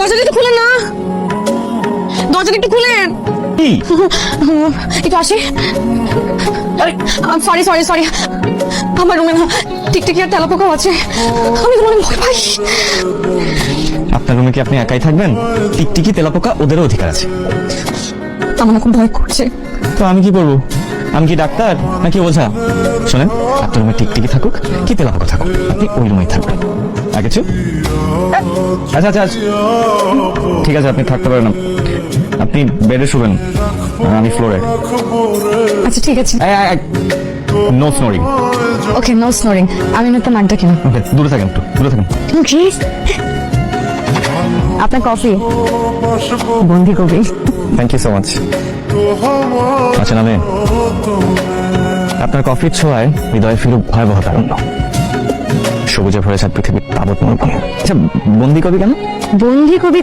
দরজাটা একটু খুলেন না। দরজাটা একটু খুলেন কি? একটু আসি। সরি সরি সরি আমার রুমে না টিকটিকি আর তেলাপোকাও আছে। আমি তোমার ভয় পাই। আপনার রুমে কি আপনি একাই থাকবেন? টিকটিকি তেলাপোকা ওদেরও অধিকার আছে। আমার খুব ভয় করছে। তো আমি কি করব? আমি কি ডাক্তার? নাকি ওঝা? শোনেন আপনার রুমে টিকটিকি থাকুক কি তেলাপোকা থাকুক আপনি ওই রুমেই থাকবেন। আগে চুপ। আচ্ছা আচ্ছা আচ্ছা। ঠিক আছে আপনি থাকতে পারেন। আপনি বেডে শুবেন। আমি ফ্লোরে। আচ্ছা ঠিক আছে। No snoring okay no snoring আমি না তো কেন ওকে দূরে থাকেন একটু দূরে থাকেন। আপনার কফি বন্দি coffee thank you so much আচ্ছা নামে আপনার কফির ছোঁয়ায় হৃদয় ফিরুক ভয়াবহ তারণ্য সবুজে ভরে যায় পৃথিবীর তাবৎ মরুভূমি। আচ্ছা বন্দি কবি কেন? বন্দি কবি